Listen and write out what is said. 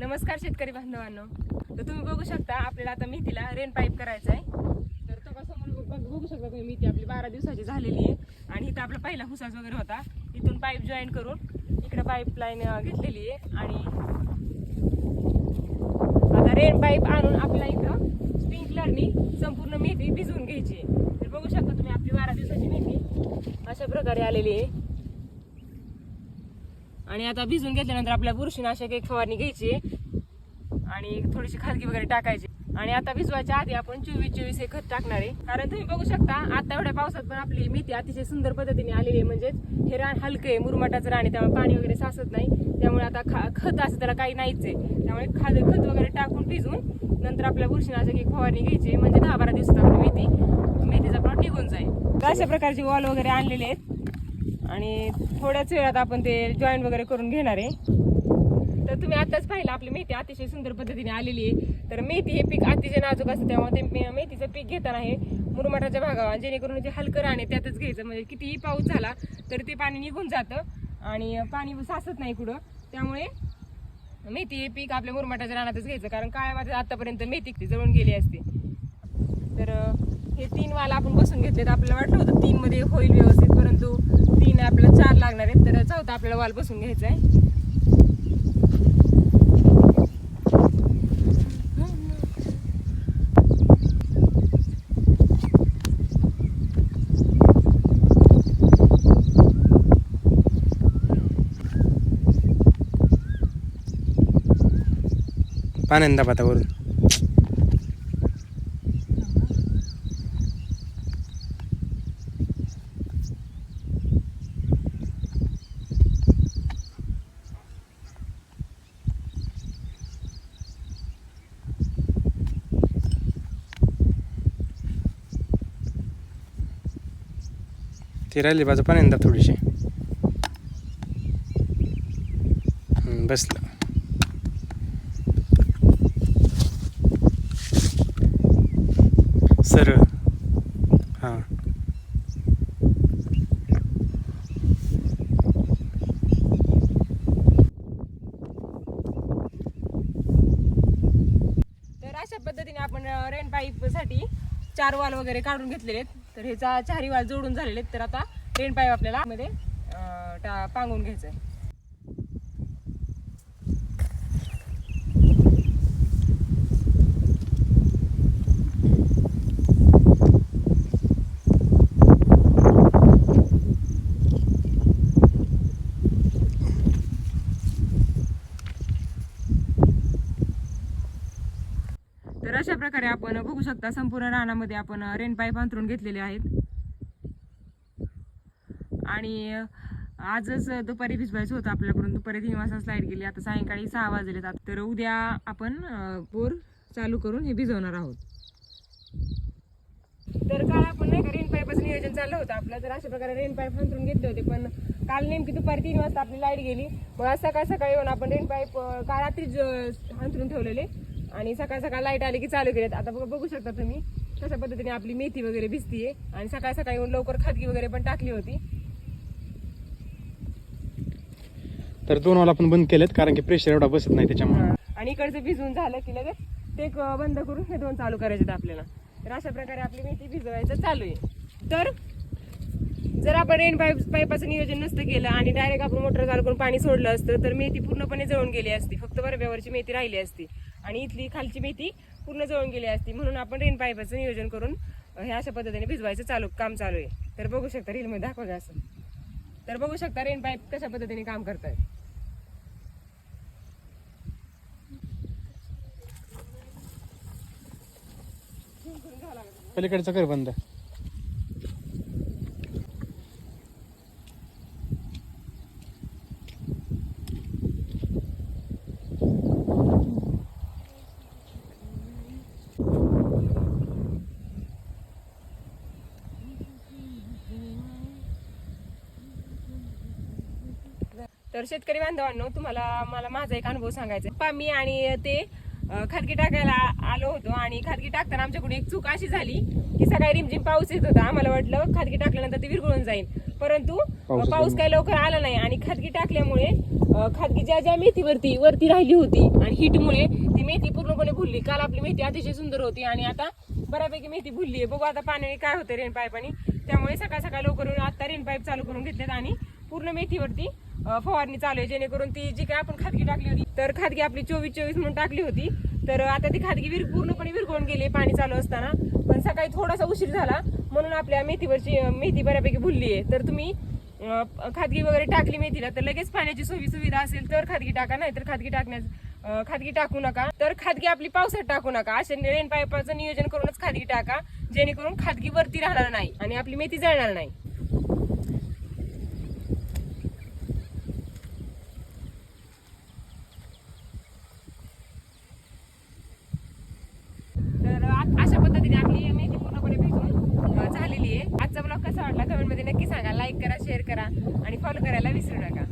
नमस्कार शेतकरी बांधवांनो. तर तुम्ही बघू शकता आपल्याला आता मेथीला रेन पाईप करायचं आहे तर तो कसं बघ- बघू शकता तुम्ही मेथी आपली बारा दिवसाची झालेली आहे. आणि इथं आपला पहिला हुसाच वगैरे होता. इथून पाईप जॉईन करून इकडे पाईपलाईन घेतलेली आहे. आणि आता रेन पाईप आणून आपल्या इथं स्प्रिंकलरनी संपूर्ण मेथी भिजवून घ्यायची आहे. तर बघू शकता तुम्ही आपली बारा दिवसाची मेथी अशा प्रकारे आलेली आहे. आणि आता भिजून घेतल्यानंतर आपल्या बुरशीनाशक एक फवारणी घ्यायची. आहे आणि थोडीशी खाजगी वगैरे टाकायची. आणि आता भिजवायच्या आधी आपण चोवीस चोवीस हे खत टाकणार आहे. कारण तुम्ही बघू शकता आता एवढ्या पावसात पण आपली मेथी अतिशय सुंदर पद्धतीने आलेली आहे. म्हणजेच हे रान हलकं आहे मुरमाटाचं रान आहे त्यामुळे पाणी वगैरे साचत नाही. त्यामुळे आता खा खत असं त्याला काही नाहीच आहे. त्यामुळे खाद खत वगैरे टाकून भिजून नंतर आपल्या बुरशीनाशक एक फवारणी घ्यायची. आहे. म्हणजे दहा बारा दिवसात आपली मेथी मेथीचा प्लॉट निघून जाईल. अशा प्रकारचे वॉल वगैरे आणलेले आहेत. आणि थोड्याच वेळात आपण ते जॉईन वगैरे करून घेणार आहे. तर तुम्ही आताच पाहिलं आपली मेथी अतिशय सुंदर पद्धतीने आलेली आहे. तर मेथी हे पीक अतिशय नाजूक असतं त्यामुळे ते मेथीचं पीक घेताना हे मुरमाटाच्या भागावर जेणेकरून जे हलकं राहणे त्यातच घ्यायचं. म्हणजे कितीही पाऊस झाला तर ते पाणी निघून जातं आणि पाणी साचत नाही कुठं. त्यामुळे मेथी हे पीक आपल्या मुरमाटाच्या रानातच घ्यायचं कारण काळ्या मातीत आतापर्यंत मेथी ती जळून गेली असते. तर हे तीन वाला आपण बसून घेतलेत. आपल्याला वाटलं होतं तीनमध्ये होईल व्यवस्थित परंतु तीन आपल्याला चार लागणार आहेत तर चौथा आपल्याला वाल बसून घ्यायचा आहे. पाण्यांदा पातावरून ती राहिली बाजू पाण्यांदा थोडीशी. बसलं. सरळ. हां. तर अशा पद्धतीने आपण रेन पाईपसाठी चार वाल वगैरे काढून घेतलेले आहेत. तर हे चारी वाल जोडून झालेले आहेत. तर आता रेन पाईप आपल्याला मध्ये पांगून घ्यायचं आहे तर अशा प्रकारे आपण बघू शकता संपूर्ण रानामध्ये आपण रेन पाईप अंतरून घेतलेले आहेत. आणि आजच दुपारी भिजवायचं होतं आपल्याकडून. दुपारी तीन वाजता लाइट गेली. आता सायंकाळी सहा वाजले आता. तर उद्या आपण बोर चालू करून हे भिजवणार आहोत. तर काल आपण नाही का रेन पाईपाचं नियोजन चाललं होतं आपलं. तर अशा प्रकारे रेन पाईप अंतरून घेतले होते. पण काल नेमकी दुपारी तीन वाजता आपली लाइट गेली. मग आज सकाळ सकाळी येऊन आपण रेन पाईप काल रात्रीच अंतरून ठेवलेले. आणि सकाळ सकाळ लाइट आली की चालू केलेत. आता बघ- बघू शकता तुम्ही कशा पद्धतीने आपली मेथी वगैरे भिजतीये. आणि सकाळ सकाळी येऊन लवकर खतगी वगैरे पण टाकली होती. तर दोन वाला आपण बंद केलेत कारण की प्रेशर एवढा बसत नाही त्याच्यामुळे. आणि इकडचं भिजून झालं की लगेच ते बंद करून हे दोन चालू करायचे आपल्याला. तर अशा प्रकारे आपली मेथी भिजवायचं चालू आहे. तर जर आपण रेन पाईप पाईपाचं नियोजन नसतं केलं आणि डायरेक्ट आपण मोटर चालू करून पाणी सोडलं असतं तर मेथी पूर्णपणे जळून गेली असती. फक्त बरब्यावरची मेथी राहिली असती. आणि इथली खालची मेथी पूर्ण जळून गेली असती. म्हणून आपण रेन पाईपाचं नियोजन करून हे अशा पद्धतीने भिजवायचं चालू काम चालू आहे. तर बघू शकता रीलमध्ये दाखवलं असं. तर बघू शकता रेन पाईप कशा पद्धतीने काम करतायत पलीकडचं कर बंद तर शेतकरी बांधवांनो तुम्हाला मला माझा एक अनुभव सांगायचा. पप्पा मी आणि ते खादगी टाकायला आलो होतो आणि खादगी टाकताना आमच्याकडून एक चूक अशी झाली की सकाळी रिमझिम पाऊस येत होता आम्हाला वाटलं खादगी टाकल्यानंतर ते विरघळून जाईल परंतु पाऊस. काही लवकर आला नाही आणि खादगी टाकल्यामुळे खादगी ज्या ज्या मेथीवरती वरती राहिली होती आणि हिटमुळे ती मेथी पूर्णपणे भुलली काल आपली मेथी अतिशय सुंदर होती आणि आता बऱ्यापैकी मेथी भुलली आहे बघू आता पाण्याने काय होतं रेन पाईपाने त्यामुळे सकाळ सकाळ लवकर आता रेन पाईप चालू करून घेतलेत आणि पूर्ण मेथीवरती फवारणी चालू आहे जेणेकरून ती जी काय आपण खादगी टाकली होती तर खादगी आपली चोवीस चोवीस म्हणून टाकली होती. तर आता ती खादगी विर पूर्णपणे विरघळून गेली पाणी चालू असताना. पण सकाळी थोडासा उशीर झाला म्हणून आपल्या मेथीवरची मेथी बऱ्यापैकी भुलली आहे. तर तुम्ही खादगी वगैरे टाकली मेथीला तर लगेच पाण्याची सोयी सुविधा असेल तर खादगी टाका नाही तर खादगी टाकण्यास खादगी टाकू नका. तर खादगी आपली पावसात टाकू नका. असे रेन पाईपाचं नियोजन करूनच खादगी टाका जेणेकरून खादगी वरती राहणार नाही आणि आपली मेथी जळणार नाही तर आ- अशा पद्धतीने आपली मेथी पूर्णपणे भिजून अं, झालेली आहे आजचा ब्लॉग कसा वाटला कमेंटमध्ये नक्की सांगा. लाईक करा शेअर करा आणि फॉलो करायला विसरू नका.